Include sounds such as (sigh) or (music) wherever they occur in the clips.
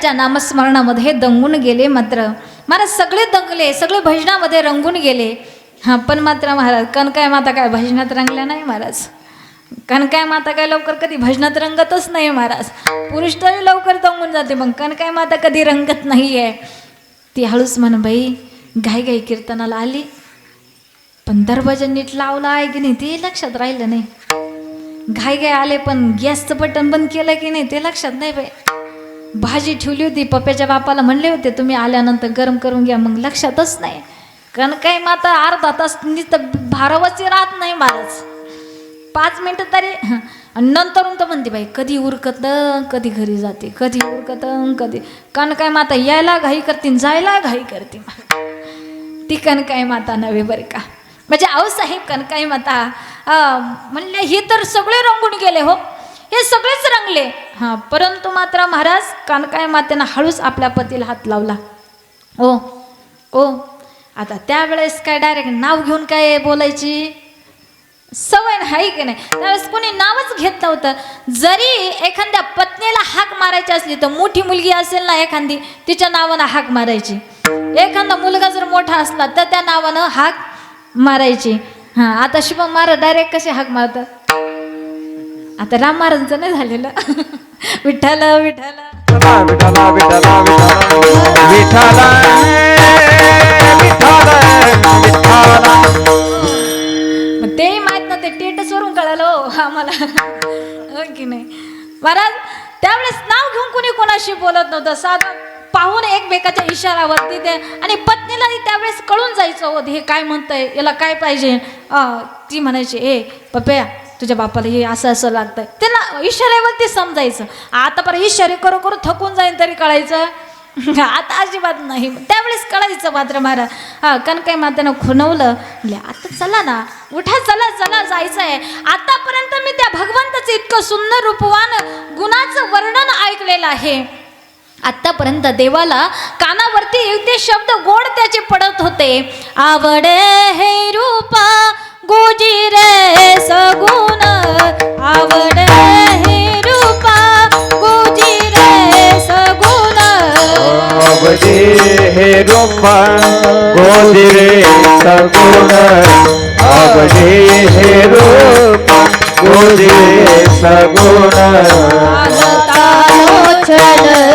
त्याच्या नामस्मरणामध्ये दंगून गेले मात्र. महाराज सगळे दंगले सगळे भजनामध्ये रंगून गेले. हां पण मात्र महाराज कनकाय माता काय भजनात रंगल्या नाही महाराज. कनकाय माता काय लवकर कधी भजनात रंगतच नाही महाराज. पुरुष तरी लवकर दंगून जाते मग कनकाय माता कधी रंगत नाही आहे ती हळूच म्हण बाई घाई घाई कीर्तनाला आली. पण दरभजन नीट लावला आहे की नाही ते लक्षात राहिलं नाही. घाई घाई आले पण गॅसचं बटन बंद केलं की नाही ते लक्षात नाही बाई. भाजी ठेवली होती. पप्प्याच्या बापाला म्हणले होते तुम्ही आल्यानंतर गरम करून घ्या मग लक्षातच नाही. कारण काही माता अर्धा तास नुसतं भारावाची राहत नाही महाराज पाच मिनटं तरी आणि नंतरून तर म्हणते बाई कधी उरकत कधी घरी जाते कधी उरकत कधी कारण काय माता यायला घाई करते जायला घाई करते. ती कनकाई माता नव्हे बरे का. म्हणजे आऊ साहेब कनकाई माता. म्हणले हे तर सगळे रंगून गेले हो. हे सगळेच रंगले. हां परंतु मात्र महाराज कानकाय मातेनं हळूच आपल्या पतीला हात लावला. ओ ओ आता त्यावेळेस काय डायरेक्ट नाव घेऊन काय बोलायची? सवय नाही की नाही? त्यावेळेस कोणी नावच घेत नव्हतं. जरी एखाद्या पत्नीला हाक मारायची असली तर मोठी मुलगी असेल ना एखादी तिच्या नावानं हाक मारायची. एखादा मुलगा जर मोठा असला तर त्या नावानं हाक मारायची. हां आता शुभम महाराज डायरेक्ट कसे हाक मारतात? आता राम महाराजांचं नाही झालेलं. (laughs) विठ्ठल विठ्ठल. विठाला विठाला विठाला विठाला विठाला विठाला मग तेही माहीत ना ते टेटसवरून कळालं हो आम्हाला. हो की नाही? महाराज त्यावेळेस नाव घेऊन कोणी कोणाशी बोलत नव्हतं? साधं पाहून एकमेकाच्या इशारावरती ते आणि पत्नीलाही त्यावेळेस कळून जायचं हो हे काय म्हणतंय? याला काय पाहिजे? ती म्हणायची ए पप्या तुझ्या बापाला हे असं असं लागतंय. त्यांना इशाऱ्यावरती समजायचं. आता पर इशारे करू करू थकून जाईन तरी कळायचं. (laughs) आता अजिबात नाही. त्यावेळेस कळायचं मात्र महाराज. हा कनकाई मातानं खुणवलं. म्हणले आता चला ना. उठा चला चला जायचं आहे आतापर्यंत मी त्या भगवंताचं इतकं सुंदर रूपवान गुणाचं वर्णन ऐकलेलं आहे. आत्तापर्यंत देवाला कानावरती ते शब्द गोड त्याचे पडत होते. आवडे हे रूपा गोजी रे सगुण आवडे हे रूपा. गोजी रे सगुण. अवधे हे रूप. रे सगुण हे रूप. रे सुखावले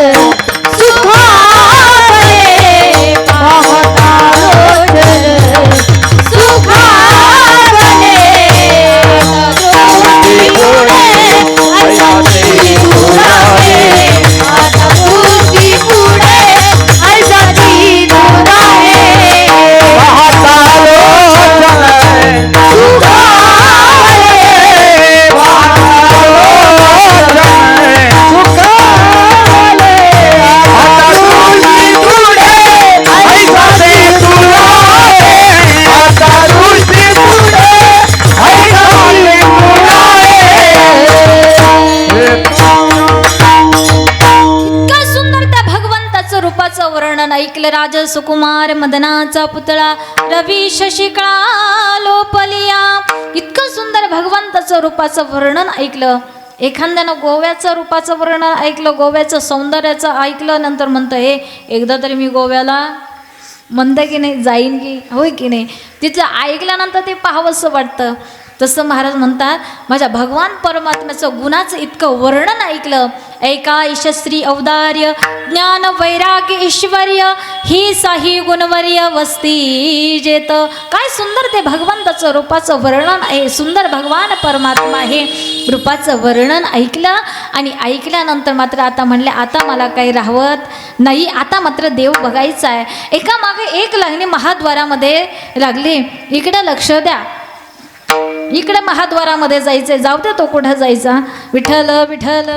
सुकुमार मदनाचा पुतळा रवी शशिकळा लोपलिया. इतकं सुंदर भगवंताचं रूपाचं वर्णन ऐकलं. एखाद्यानं गोव्याचं रूपाचं वर्णन ऐकलं गोव्याचं सौंदर्याचं ऐकलं नंतर म्हणतं हे एकदा तरी मी गोव्याला म्हणतं की नाही जाईन की होय की नाही? तिथलं ऐकल्यानंतर ते पाहावंसं वाटतं. तसं महाराज म्हणतात माझ्या भगवान परमात्म्याचं गुणाचं इतकं वर्णन ऐकलं. ऐका यशस्वी औदार्य ज्ञान वैराग्य ऐश्वर्य ही साही गुणवर्य वस्ती जेत. काय सुंदर ते भगवंताचं रूपाचं वर्णन आहे सुंदर भगवान परमात्मा आहे रूपाचं वर्णन ऐकलं आणि ऐकल्यानंतर मात्र आता म्हणले आता मला काही राहवत नाही आता मात्र देव बघायचा आहे. एका मागे एक लागणी महाद्वारामध्ये लागली. इकडे लक्ष द्या. इकडे महाद्वारामध्ये जायचंय. जाऊ दे तो कुठं जायचा. विठ्ठल विठ्ठल.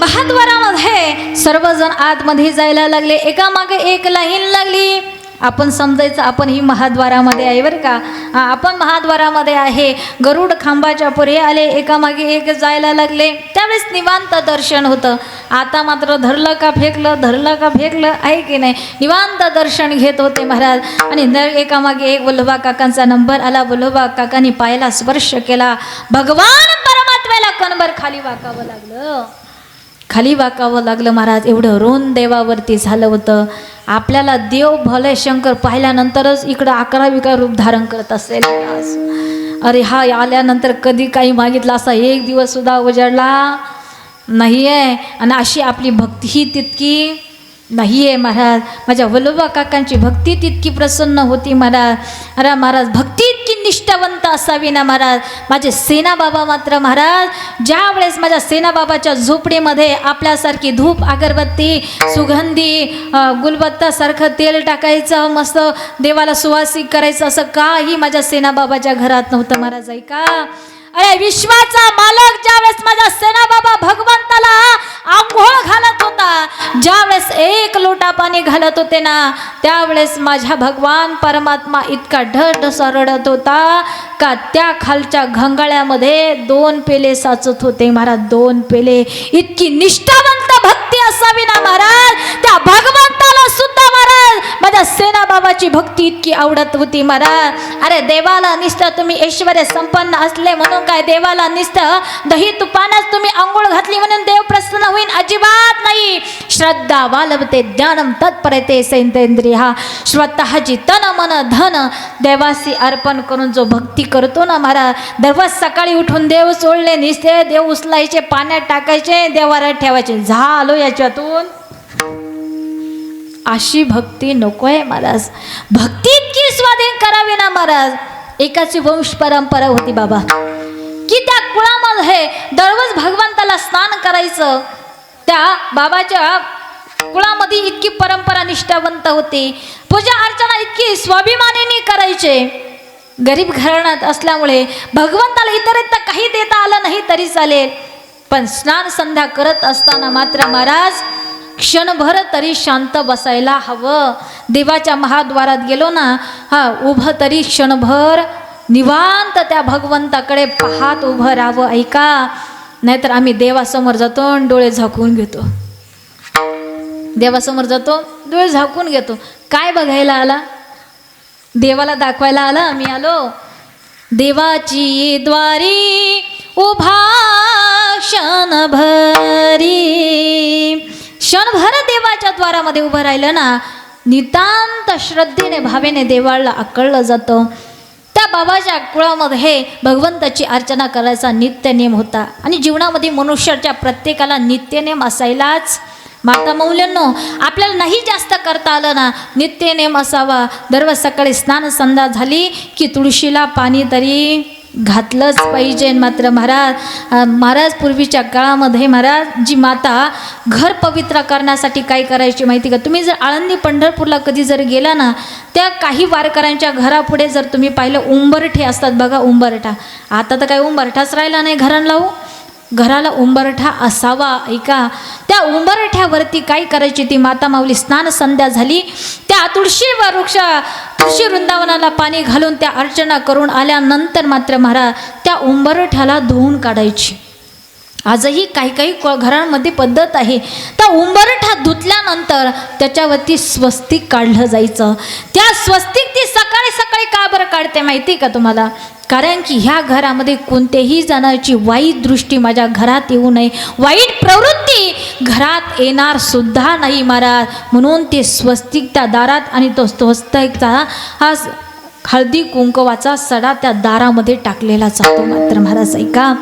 महाद्वारामध्ये सर्वजण आतमध्ये जायला लागले. एका मागे एक लाईन लागली. आपण समजायचं आपण ही महाद्वारामध्ये आहे बरं का? आपण महाद्वारामध्ये आहे. गरुड खांबाच्या पुढे आले एकामागे एक जायला लागले. त्यावेळेस निवांत दर्शन होतं. आता मात्र धरलं का फेकलं धरलं का फेकलं आहे की नाही? निवांत दर्शन घेत होते महाराज. आणि एकामागे एक वल्लभा काकांचा नंबर आला. वल्लभा काकांनी पायाला स्पर्श केला. भगवान परमात्म्याला कणभर खाली वाकावं लागलं. खाली वाकावं लागलं महाराज. एवढं रोन देवावरती झालं होतं. आपल्याला देव भले शंकर पाहिल्यानंतरच इकडं अकरा विकार रूप धारण करत असेल. महाराज अरे हा आल्यानंतर कधी काही मागितलं असा एक दिवस सुद्धा उजाडला नाही आहे आणि अशी आपली भक्ती ही तितकी नाही आहे महाराज. माझ्या वल्लभा काकांची भक्ती तितकी प्रसन्न होती महाराज. अरे महाराज भक्ती निष्ठावंत असावी ना महाराज. माझे सेनाबाबा मात्र महाराज ज्या वेळेस माझ्या सेनाबाबाच्या झोपडीमध्ये आपल्यासारखी धूप अगरबत्ती सुगंधी गुलबत्तासारखं तेल टाकायचं मस्त देवाला सुवासिक करायचं असं काही माझ्या सेनाबाबाच्या घरात नव्हतं महाराज ऐका. अरे विश्वाचा मालक ज्यावेळेस माझा सेनाबाबा भगवंताला आंघोळ घालत होता ज्यावेळेस एक लोटा पाणी घालत होते ना त्यावेळेस माझ्या भगवान परमात्मा इतका ढट रडत होता का त्या खालच्या घंगाळ्यामध्ये दोन पेले साचत होते महाराज दोन पेले. इतकी निष्ठावंत भक्ती असावी ना महाराज त्या भगवंताला देवाची भक्ती इतकी आवडत होती मला अरे देवाला निष्ठ तुम्ही ऐश्वर्य संपन्न असले म्हणून काय देवाला निष्ठ? दही तुपानच तुम्ही आंघोळ घातली म्हणून देव प्रसन्न होईल अजिबात नाही. श्रद्धा वालवते ज्ञानम तत्परते सैंतेंद्रिय. हा स्वतःची तन मन धन देवासी अर्पण करून जो भक्ती करतो ना महाराज दररोज सकाळी उठून देव सोडले निसते देव उचलायचे पाण्यात टाकायचे देवाला ठेवायचे. झालो याच्यातून. अशी भक्ती नको आहे महाराज. भक्ती इतकी स्वाधीन करावी ना महाराज. एकाची वंश परंपरा होती बाबा. की त्या कुळामध्ये दररोज भगवंताला स्नान करायचं. त्या बाबाच्या कुळामध्ये इतकी परंपरा निष्ठावंत होती. पूजा अर्चना इतकी स्वाभिमानीने करायचे. गरीब घराण्यात असल्यामुळे भगवंताला इतरित काही देता आलं नाही तरी चालेल. पण स्नान संध्या करत असताना मात्र महाराज क्षणभर तरी शांत बसायला हवं. देवाच्या महाद्वारात गेलो ना हा उभं तरी क्षणभर निवांत त्या भगवंताकडे पाहात उभं राहावं ऐका. नाहीतर आम्ही देवासमोर जातो आणि डोळे झाकून घेतो. देवासमोर जातो डोळे झाकून घेतो. काय बघायला आला? देवाला दाखवायला आला? आम्ही आलो. देवाची द्वारी उभा क्षणभरी. क्षणभर देवाच्या द्वारामध्ये उभं राहिलं ना नितांत श्रद्धेने भावेने देवाला आकळलं जातं. त्या बाबाच्या कुळामध्ये भगवंताची अर्चना करायचा नित्य नेम होता. आणि जीवनामध्ये मनुष्याच्या प्रत्येकाला नित्यनेम असायलाच. माता मौल्यांनो आपल्याला नाही जास्त करता आलं ना नित्य नेम असावा. दररोज सकाळी स्नान संध्या झाली की तुळशीला पाणी तरी घातलंच पाहिजे मात्र महाराज महाराज पूर्वीच्या काळामध्ये महाराज जी माता घर पवित्र करण्यासाठी काय करायची माहिती का? तुम्ही जर आळंदी पंढरपूरला कधी जर गेला ना त्या काही वारकऱ्यांच्या घरापुढे जर तुम्ही पाहिलं उंबरठे असतात बघा उंबरठा. आता तर काही उंबरठाच राहिला नाही घरांना लावू घराला उंबरठा असावा. ऐका त्या उंबरठ्यावरती काय करायची? ती माता माऊली स्नान संध्या झाली. त्या तुळशी व वृक्ष तुळशी वृंदावनाला पाणी घालून त्या अर्चना करून आल्यानंतर मात्र महाराज त्या उंबरठ्याला धुवून काढायची. आजही काही काही घरांमध्ये पद्धत आहे. त्या उंबरठा धुतल्यानंतर त्याच्यावरती स्वस्तिक काढलं जायचं. त्या स्वस्तिक ती सकाळी सकाळी का बरं काढते माहिती का तुम्हाला? कारण की ह्या घरामध्ये कोणत्याही जणाची वाईट दृष्टी माझ्या घरात येऊ नये. वाईट प्रवृत्ती घरात येणार सुद्धा नाही महाराज. म्हणून ते स्वस्तिक त्या दारात आणि तो स्वस्तिकचा हा हळदी कुंकवाचा सडा त्या दारामध्ये टाकलेला जातो मात्र महाराज ऐका.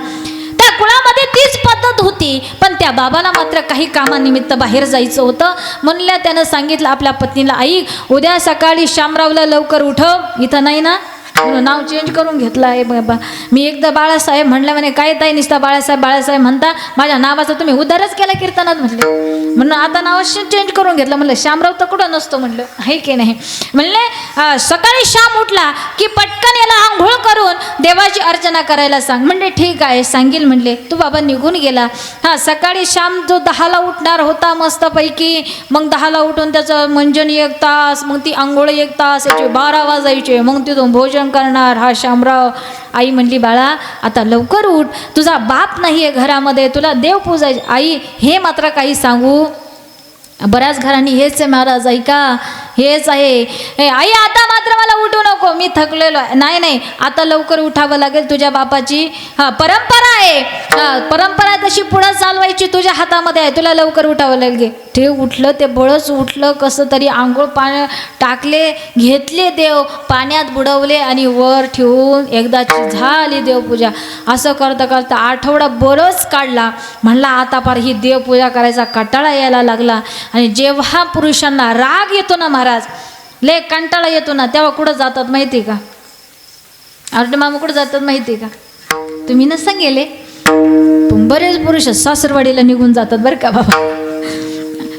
त्या कुळामध्ये तीच पद्धत होती. पण त्या बाबाला मात्र काही कामानिमित्त बाहेर जायचं होतं. म्हणल्या त्यानं सांगितलं आपल्या पत्नीला आई उद्या सकाळी शामरावला लवकर उठव. इथं नाही ना? म्हणून नाव चेंज करून घेतलं आहे. बाबा मी एकदा बाळासाहेब म्हणलं म्हणे काय ताई निसता बाळासाहेब? बाळासाहेब म्हणता माझ्या नावाचा तुम्ही उद्धारच केला कीर्तनात म्हणले. म्हणून आता नाव चेंज करून घेतलं. म्हणलं श्यामराव तर कुठं नसतो म्हणलं. आहे की नाही? म्हणले सकाळी श्याम उठला की पटकन याला आंघोळ करून देवाची अर्चना करायला सांग. म्हणले ठीक आहे सांगेल म्हणले. तू बाबा निघून गेला. हां सकाळी श्याम जो दहाला उठणार होता मस्तपैकी मग दहाला उठून त्याचं मंजन एक तास मग ती आंघोळ एक तास याचे बारा वाजायचे मग तिथून भोजन करणार. हा श्यामराव आई म्हणली बाळा आता लवकर उठ. तुझा बाप नाही आहे घरामध्ये. तुला देव पूजायचे आई हे मात्र काही सांगू. बऱ्याच घरांनी हेच आहे महाराज ऐका. हेच आहे. हे, आई आता मात्र मला उठू नको. मी थकलेलो नाही नाही. आता लवकर उठावं लागेल तुझ्या बापाची. हां परंपरा आहे. परंपरा तशी पुढं चालवायची तुझ्या हातामध्ये आहे. तुला लवकर उठावं लागेल. ते उठलं ते बळच उठलं. कसं तरी आंघोळ पाण्या टाकले घेतले देव पाण्यात बुडवले आणि वर ठेवून एकदाची झाली देवपूजा. असं करता करता आठवडा बरंच काढला. म्हणला आता पार ही देवपूजा करायचा कंटाळा यायला लागला. आणि जेव्हा पुरुषांना राग येतो ना महाराज ले कंटाळा येतो ना तेव्हा कुठं जातात माहिती आहे का? अर्ध मामा कुठं जातात माहिती आहे का? तुम्ही नसता गेले. बरेच पुरुष सासरवाडीला निघून जातात बरं का बाबा?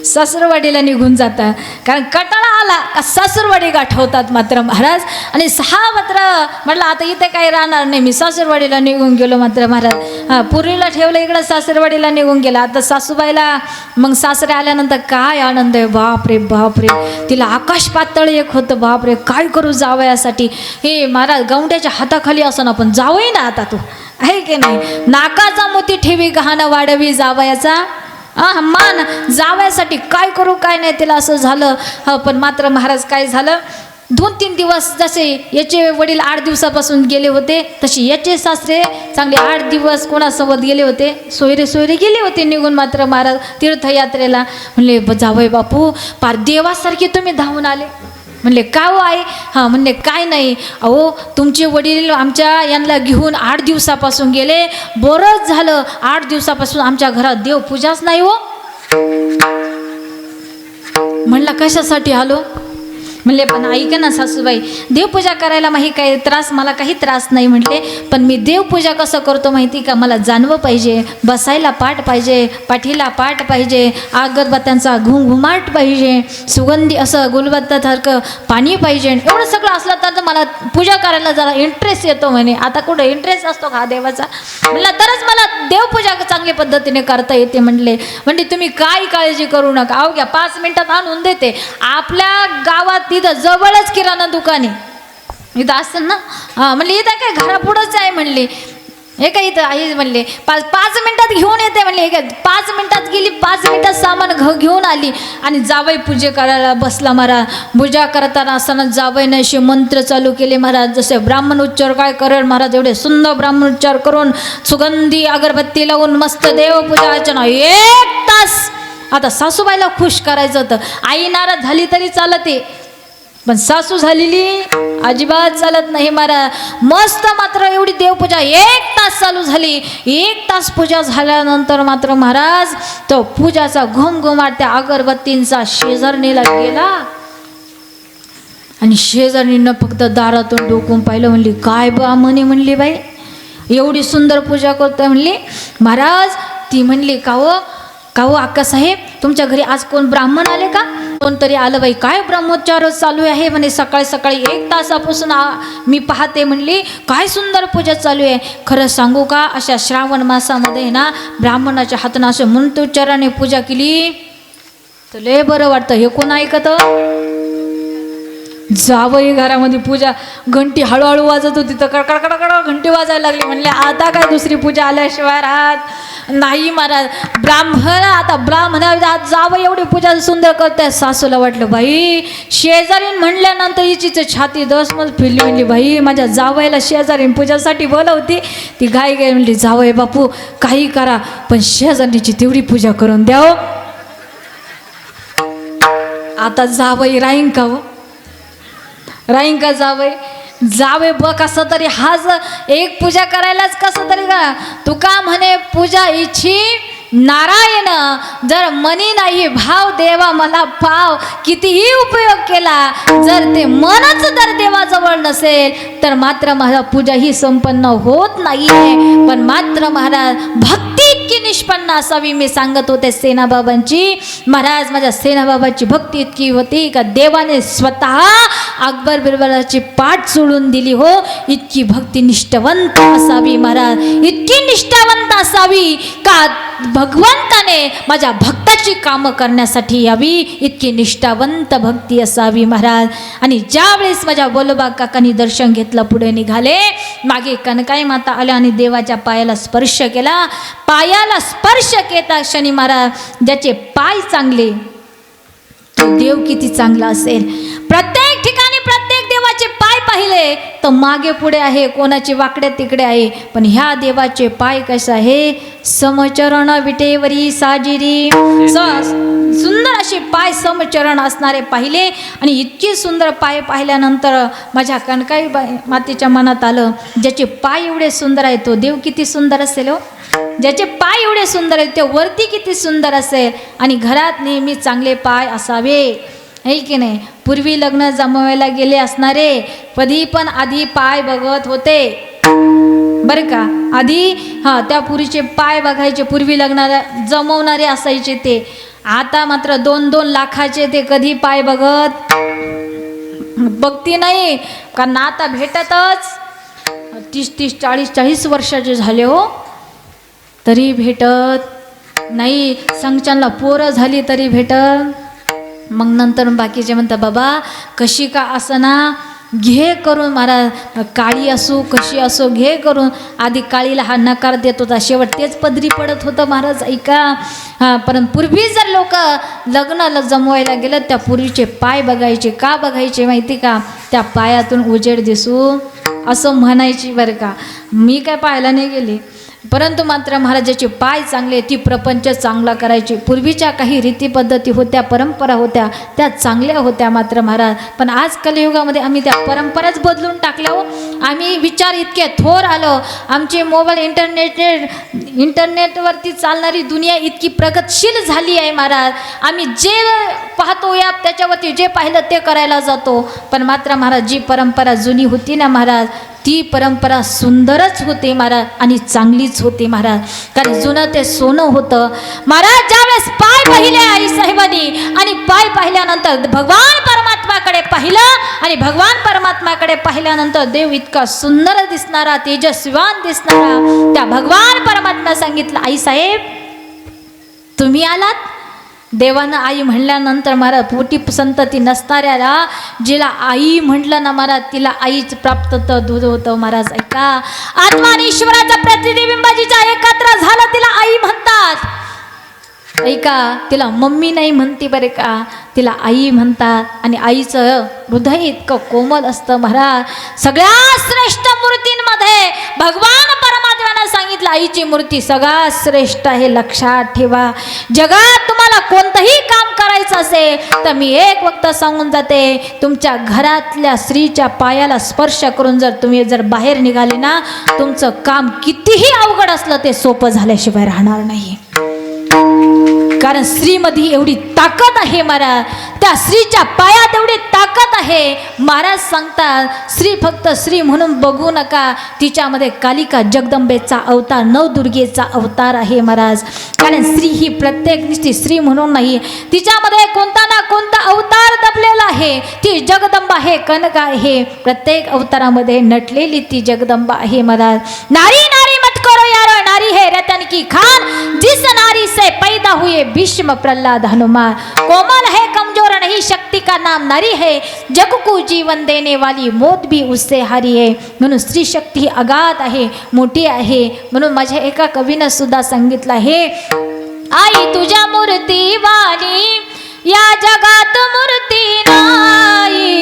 सासरवाडीला निघून जातात कारण कटाळा आला का सासरवाडी गाठवतात मात्र महाराज. आणि सहा मात्र म्हटलं आता इथे काही राहणार नाही. मी सासरवाडीला निघून गेलो मात्र महाराज. हां पुरीला ठेवलं इकडं सासरवाडीला निघून गेला. आता सासूबाईला मग सासरे आल्यानंतर काय आनंद आहे. बापरे बापरे. तिला आकाश पातळ एक होतं. बापरे काय करू जावयासाठी हे महाराज गवंड्याच्या हाताखाली असं ना पण ना आता तू. आहे की नाही? नाकाचा मोती ठेवी गहाणं वाढवी जावयाचा. हा मान जावयासाठी काय करू काय नाही तिला असं झालं. पण मात्र महाराज काय झालं? दोन तीन दिवस जसे याचे वडील आठ दिवसापासून गेले होते तसे याचे सासरे चांगले आठ दिवस कोणासोबत गेले होते? सोयरे सोयरे गेले होते निघून मात्र महाराज तीर्थयात्रेला. म्हणले "ब- बापू पार देवासारखे तुम्ही धावून आले. म्हणले का हो आई? हां म्हणले काय नाही. अहो तुमचे वडील आमच्या यांना घेऊन आठ दिवसापासून गेले. बरंच झालं. आठ दिवसापासून आमच्या घरात देवपूजाच नाही हो. म्हणला कशासाठी आलो? म्हणले पण ऐक ना सासूबाई देवपूजा करायला माही काही त्रास मला काही त्रास नाही म्हटले पण मी देवपूजा कसं करतो माहिती का? मला जाणवं पाहिजे बसायला पाठ पाहिजे पाठीला पाठ पाहिजे अगरबत्त्यांचा घुमघुमाट पाहिजे सुगंधी असं गुलबत्तासारखं पाणी पाहिजे एवढं सगळं असलं तर मला पूजा करायला जरा इंटरेस्ट येतो म्हणे. आता कुठं इंटरेस्ट असतो का देवाचा? म्हणला तरच मला देवपूजा चांगल्या पद्धतीने करता येते म्हटले म्हणजे तुम्ही काय काळजी करू नका. अवघ्या पाच मिनिटात आणून देते. आपल्या गावात तिथं जवळच किराणा दुकान आहे. इथं असतं ना? हां म्हणले इथं काय घरापुढंच आहे म्हणले. हे काय इथं आई म्हणले. पाच पाच मिनिटात घेऊन येते म्हणले. हे काय पाच मिनिटात गेली पाच मिनिटात सामान घ घेऊन आली. आणि जावई पूजे करायला बसला महाराज पूजा करताना असताना जावईने असे मंत्र चालू केले महाराज. जसे ब्राह्मण उच्चार काय करेल महाराज? एवढे सुंदर ब्राह्मण उच्चार करून सुगंधी अगरबत्ती लावून मस्त देवपूजा अर्चना. एक तास. आता सासूबाईला खुश करायचं होतं. आई नाराज झाली तरी चालते. पण सासू झालेली अजिबात चालत नाही मारा. मस्त मात्र एवढी देवपूजा. एक तास चालू झाली. एक तास पूजा झाल्यानंतर मात्र महाराज तो पूजाचा घुमघुमाट त्या अगरबत्तींचा शेजारणीला गेला. आणि शेजारणीनं फक्त दारातून डोकून पाहिलं म्हणली काय बा? म्हणे म्हणली बाई. एवढी सुंदर पूजा करतोय म्हणली. महाराज ती म्हणली का हो? का हो अक्कासाहेब तुमच्या घरी आज कोण ब्राह्मण आले का? कोणतरी आलं बाई काय ब्रह्मोच्चार चालू आहे? म्हणे सकाळी सकाळी एक तासापासून मी पाहते म्हणली काय सुंदर पूजा चालू आहे? खरं सांगू का अशा श्रावण मासामध्ये ना ब्राह्मणाच्या हातानं असं मंत्रोच्चाराने पूजा केली. तर लय बरं वाटतं हे कोण ऐकतं? जावई घरामध्ये पूजा घंटी हळूहळू वाजत होती तर कडकडकडकड घंटी वाजायला लागली. म्हणले आता काय दुसरी पूजा आल्याशिवाय राहत नाही महाराज. ब्राह्मण आता ब्राह्मण आज जावई एवढी पूजा सुंदर करते. सासूला वाटलं बाई शेजारीन म्हणल्यानंतर हिची तर छाती दस मज फिरली. म्हणली बाई माझ्या जावयाला शेजारीन पूजासाठी बोलवती. ती गाय गाय म्हणली जावई बापू काही करा पण शेजारीची तेवढी पूजा करून द्या हो. आता जावई राहीन का हो? राहीन का जावे जावे ब कसं तरी हाच एक पूजा करायलाच कसं तरी का तुका म्हणे पूजा इच्छी नारायण. जर मनी नाही भाव देवा मला पाव. कितीही उपयोग केला जर ते मनच जर देवाजवळ नसेल तर मात्र माझा पूजा ही संपन्न होत नाहीये. पण मात्र महाराज भक्त इतकी निष्पन्न असावी मी सांगत होते सेनाबाबांची. महाराज माझ्या सेनाबाबाची भक्ती इतकी होती का देवाने स्वतः अकबर बिरबलाची पाठ सोडून दिली हो. इतकी भक्ती निष्ठावंत असावी महाराज. इतकी निष्ठावंत असावी का भगवंताने माझ्या भक्ताची कामं करण्यासाठी यावी? इतकी निष्ठावंत भक्ती असावी महाराज. आणि ज्यावेळेस माझ्या बोलोबा काकांनी दर्शन घेतलं पुढे निघाले मागे कनकाई माता आल्या आणि देवाच्या पायाला स्पर्श केला. पाया पायाला स्पर्श केता क्षणी महाराज ज्याचे पाय चांगले तो देव किती चांगला असेल. प्रत्येक ठिकाणी देवाचे पाय पाहिले तर मागे पुढे आहे कोणाचे वाकडे तिकडे आहे. पण ह्या देवाचे पाय कसं आहे? समचरण विटेवरी साजिरी. सुंदर असे पाय समचरण असणारे पाहिले आणि इतके सुंदर पाय पाहिल्यानंतर माझ्या कणकाई मातेच्या मनात आलं ज्याचे पाय एवढे सुंदर आहे तो देव किती सुंदर असेल हो? ज्याचे पाय एवढे सुंदर आहेत ते वरती किती सुंदर असेल? आणि घरात नेहमी चांगले पाय असावे. आहे की नाही? पूर्वी लग्न जमवायला गेले असणारे कधी पण आधी पाय बघत होते. बरं का? आधी हां त्या पुरीचे पाय बघायचे पूर्वी लग्नाला जमवणारे असायचे ते. आता मात्र दोन दोन लाखाचे ते कधी पाय बघत बघती नाही कारण आता भेटतच. तीस तीस चाळीस चाळीस वर्षाचे झाले हो. तरी भेटत नाही. संगच्यांना पोरं झाली तरी भेटत मग नंतर बाकीचे म्हणतात बाबा कशी का असना घे करून महाराज काळी असो कशी असो घे करून. आधी काळीला हा नकार देत होता. शेवट तेच पदरी पडत होतं महाराज ऐका. हां परंतु पूर्वी जर लोक लग्नाला जमवायला गेलं त्या पूर्वीचे पाय बघायचे. का बघायचे माहिती का? त्या पायातून उजेड दिसू. असं म्हणायची बरं का. मी काय पाहायला नाही गेले. परंतु मात्र महाराजाचे पाय चांगले ती प्रपंच चांगला करायची. पूर्वीच्या काही रीतीपद्धती होत्या परंपरा होत्या त्या चांगल्या होत्या मात्र महाराज. पण आज कलियुगामध्ये आम्ही त्या परंपराच बदलून टाकल्या हो. आम्ही विचार इतके थोर आलो. आमचे मोबाईल इंटरनेटेड इंटरनेटवरती चालणारी दुनिया इतकी प्रगतशील झाली आहे महाराज. आम्ही जे पाहतो या त्याच्यावरती जे पाहिलं ते करायला जातो. पण मात्र महाराज जी परंपरा जुनी होती ना महाराज ती परंपरा सुंदरच होते महाराज आणि चांगलीच होती महाराज. कारण जुनं ते सोनं होतं. महाराज ज्यावेळेस पाय पाहिले आई साहेबांनी आणि पाय पाहिल्यानंतर भगवान परमात्माकडे पाहिलं आणि भगवान परमात्माकडे पाहिल्यानंतर देव इतका सुंदर दिसणारा तेजस्वान दिसणारा त्या भगवान परमात्मा सांगितलं आई साहेब तुम्ही आलात? देवानं आई म्हणल्यानंतर महाराज पोटी संतती नसणाऱ्याला जिला आई म्हटलं ना महाराज तिला आईच प्राप्त तर दूध होतं महाराज ऐका. आत्मा आणि ईश्वराचा एकत्र झालं तिला आई म्हणतात. ऐका तिला मम्मी नाही म्हणते बरे का? तिला आई म्हणतात आणि आईचं हृदय इतकं कोमल असतं महाराज. सगळ्या श्रेष्ठ मूर्तींमध्ये भगवान सांगितलं आईची मूर्ती सगळ्यात श्रेष्ठ आहे लक्षात ठेवा. जगात तुम्हाला कोणतंही काम करायचं असेल तर मी एक वक्त सांगून जाते तुमच्या घरातल्या स्त्रीच्या पायाला स्पर्श करून जर तुम्ही जर बाहेर निघाले ना तुमचं काम कितीही अवघड असलं ते सोपं झाल्याशिवाय राहणार नाही. कारण स्त्रीमध्ये एवढी ताकद आहे महाराज. त्या स्त्रीच्या पायात एवढी ताकद आहे. महाराज सांगतात स्त्री फक्त स्त्री म्हणून बघू नका. तिच्यामध्ये कालिका जगदंबेचा अवतार नवदुर्गेचा अवतार आहे महाराज. कारण स्त्री ही प्रत्येक निष्ठी स्त्री म्हणून नाही. तिच्यामध्ये कोणता ना कोणता अवतार दबलेला आहे. ती जगदंबा आहे कनका आहे. प्रत्येक अवतारामध्ये नटलेली ती जगदंबा आहे महाराज. नारी की खान, जिस नारी से पैदा हुए भीष्म प्रहलाद हनुमान। कोमल है, कमज़ोर नहीं, शक्ति का नाम नारी है। जग को जीवन देने वाली मौत भी उससे हरी है। म्हणून स्त्री शक्ती अगाध है मोटी है। म्हणून माझ्या एका कवीनं सुद्धा सांगितलं आहे आई तुझा मूर्ति वाली या जगात मूर्ती नाही.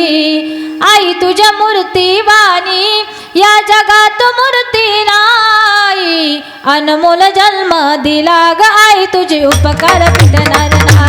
आई तुझ्या मूर्ती वाणी. या जगात मूर्ती नाही. अनमोल जन्म दिला ग. आई तुझे उपकार फिटणार नाही.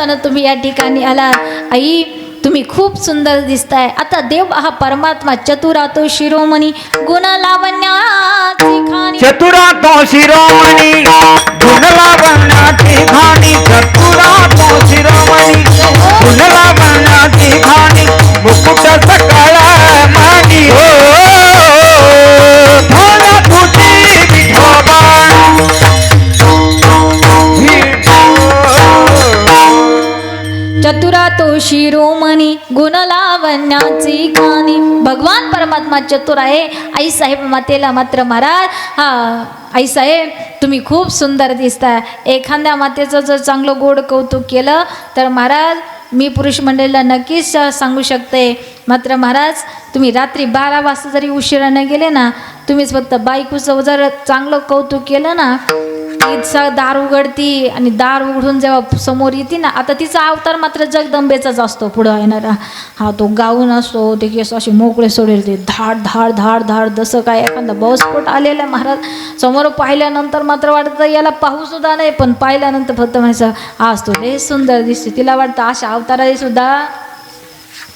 बरेच दिवसानं तुम्ही या ठिकाणी आलात आई तुम्ही खूप सुंदर दिसताय. आता देव हा परमात्मा चतुरातो शिरोमणी गुण लावण्याची चतुरातो शिरोमणी गुण बनण्याची खाणी. चतुरातो शिरोमणी गुण बनण्याची खाणी. शिरोमणी गुणलावण्याची गाणी. भगवान परमात्मा चतुर आहे. आईसाहेब मातेला मात्र महाराज हा आईसाहेब तुम्ही खूप सुंदर दिसताय. एखाद्या मातेचं जर चांगलं गोड कौतुक केलं तर महाराज मी पुरुष मंडळीला नक्कीच सांगू शकते. मात्र महाराज तुम्ही रात्री बारा वाजता जरी उशिराने गेले ना तुम्हीच फक्त बायकोचं जर चांगलं कौतुक केलं ना तिचा दार उघडती आणि दार उघडून जेव्हा समोर येते ना आता तिचा अवतार मात्र जगदंबेचाच असतो पुढं येणारा. हा तो गाऊन असतो ते केस असे मोकळे सोडेल ते धाड धाड धाड धाड जसं काय एखादा बॉसपोट आलेला महाराज समोर पाहिल्यानंतर मात्र वाटतं याला पाहूसुद्धा नाही पण पाहिल्यानंतर फक्त म्हणायचं आज तो लय सुंदर दिसते तिला वाटतं अशा अवताराने सुद्धा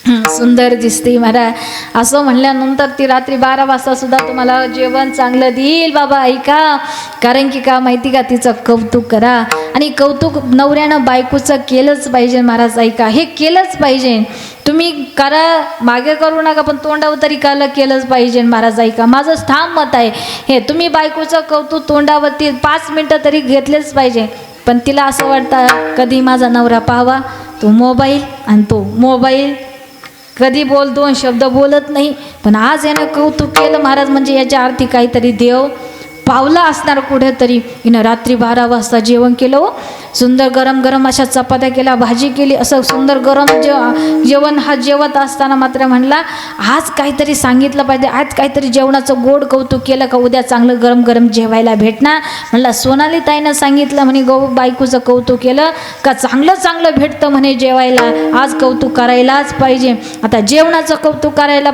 सुंदर दिसते मला. असं म्हणल्यानंतर ती रात्री बारा वाजता सुद्धा तुम्हाला जेवण चांगलं देईल. बाबा ऐका. कारण की का माहिती का? तिचं कौतुक करा. आणि कौतुक नवऱ्यानं बायकोचं केलंच पाहिजे महाराज ऐका. हे केलंच पाहिजे. तुम्ही करा. मागे करू नका पण तोंडावर तरी कालं केलंच पाहिजे महाराज ऐका. माझं ठाम मत आहे. हे तुम्ही बायकोचं कौतुक तोंडावरती पाच मिनटं तरी घेतलेच पाहिजे. पण तिला असं वाटतं कधी माझा नवरा पाहावा? तो मोबाईल आणि तो मोबाईल. कधी बोल दोन शब्द बोलत नाही. पण आज यानं कौतुक केलं महाराज म्हणजे याच्या अर्थी काहीतरी देव पावला असणार कुठेतरी. हिनं रात्री बारा वाजता जेवण केलं हो. सुंदर गरम गरम अशा चपात्या केल्या भाजी केली असं सुंदर गरम जे जेवण हा जेवत असताना मात्र म्हणला आज काहीतरी सांगितलं पाहिजे आज काहीतरी जेवणाचं गोड कौतुक केलं का उद्या चांगलं गरम गरम जेवायला भेटणार? म्हणला सोनाली ताईनं सांगितलं म्हणे गौ बायकोचं कौतुक केलं का चांगलं चांगलं भेटतं म्हणे जेवायला आज कौतुक करायलाच पाहिजे. आता जेवणाचं कौतुक करायला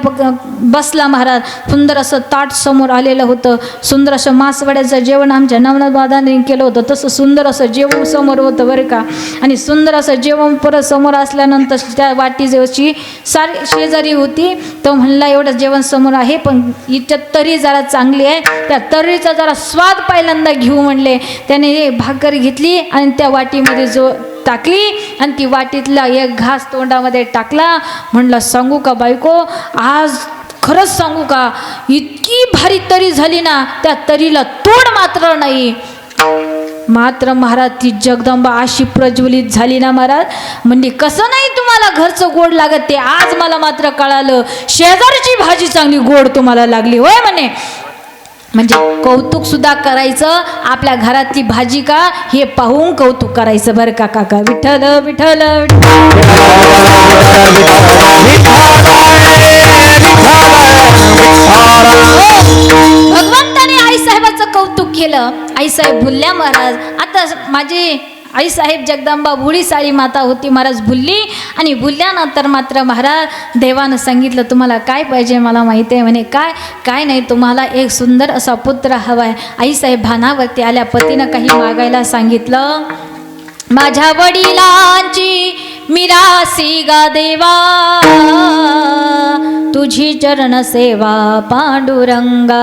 बसला महाराज सुंदर असं ताट समोर आलेलं होतं सुंदर असं मासवड्याचं जेवण आमच्या नवनवादाने केलं होतं तसं सुंदर असं जेवण समोर होतं बरं का. आणि सुंदर असं जेवण परत समोर असल्यानंतर त्या वाटी जेवची सारी शेजारी होती. तो म्हणला एवढं जेवण समोर आहे पण हिच्यात तरी जरा चांगली आहे. त्या तर्रीचा जरा स्वाद पहिल्यांदा घेऊ म्हणले. त्याने भाकर घेतली आणि त्या वाटीमध्ये जो टाकली आणि ती वाटीतला एक घास तोंडामध्ये टाकला. म्हणलं सांगू का बायको? आज खरंच सांगू का? इतकी भारी तरी झाली ना त्या तरीला तोड मात्र नाही. मात्र महाराज ती जगदंबा अशी प्रज्वलित झाली ना महाराज? म्हणजे कसं नाही तुम्हाला घरचं गोड लागत? ते आज मला मात्र कळालं. शेजारची भाजी चांगली गोड तुम्हाला लागली. होय म्हणे. म्हणजे कौतुक सुद्धा करायचं. आपल्या घरातली भाजी का? हे पाहून कौतुक करायचं बरं का काका? विठ्ठल विठ्ठल विठ्ठल. हो, भगवंताने आईसाहेबाचं कौतुक केलं. आईसाहेब भुलल्या महाराज. आता माझी आईसाहेब जगदंबा भुळी साळी माता होती महाराज भुलली. आणि भुलल्यानंतर मात्र महाराज देवानं सांगितलं तुम्हाला काय पाहिजे मला माहिती आहे? म्हणे काय? काय नाही तुम्हाला एक सुंदर असा पुत्र हवा आहे. आईसाहेब भानावरती आल्या पतीनं काही मागायला सांगितलं माझ्या वडिलांची मिरासी गा देवा तुझी चरण सेवा पांडुरंगा.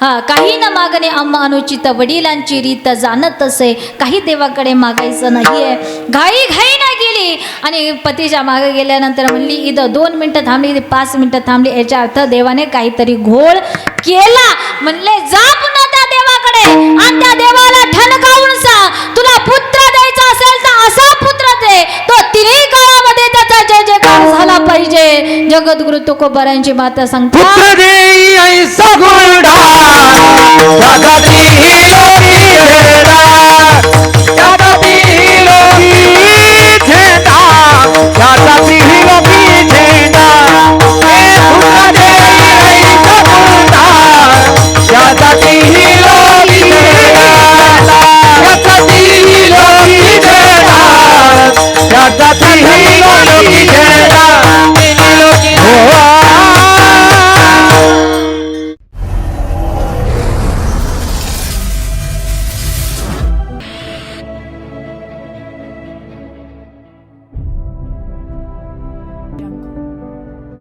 हा काही न मागणे आम्हा अनुचित वडिलांची रीत जाणत असे. काही देवाकडे मागायचं नाही आहे घाई घाई ना गेली. आणि पतीच्या मागे गेल्यानंतर म्हणली इथं दोन मिनटं थांबली पाच मिनटं थांबली. याच्या अर्थ देवाने काहीतरी घोळ केला. म्हणले जा पुन्हा त्या देवाकडे. आणि त्या देवाला ठणकावून सा तुला पुत्र द्यायचा असेल तर असा पुत्र दे. तो तिन्ही काळामध्ये त्याचा जय जयकार झाला पाहिजे. जगद्गुरु तुकोबारांची माता सांगतात पुत्र देई ऐसा गुंडा जगती लोकी झेंडा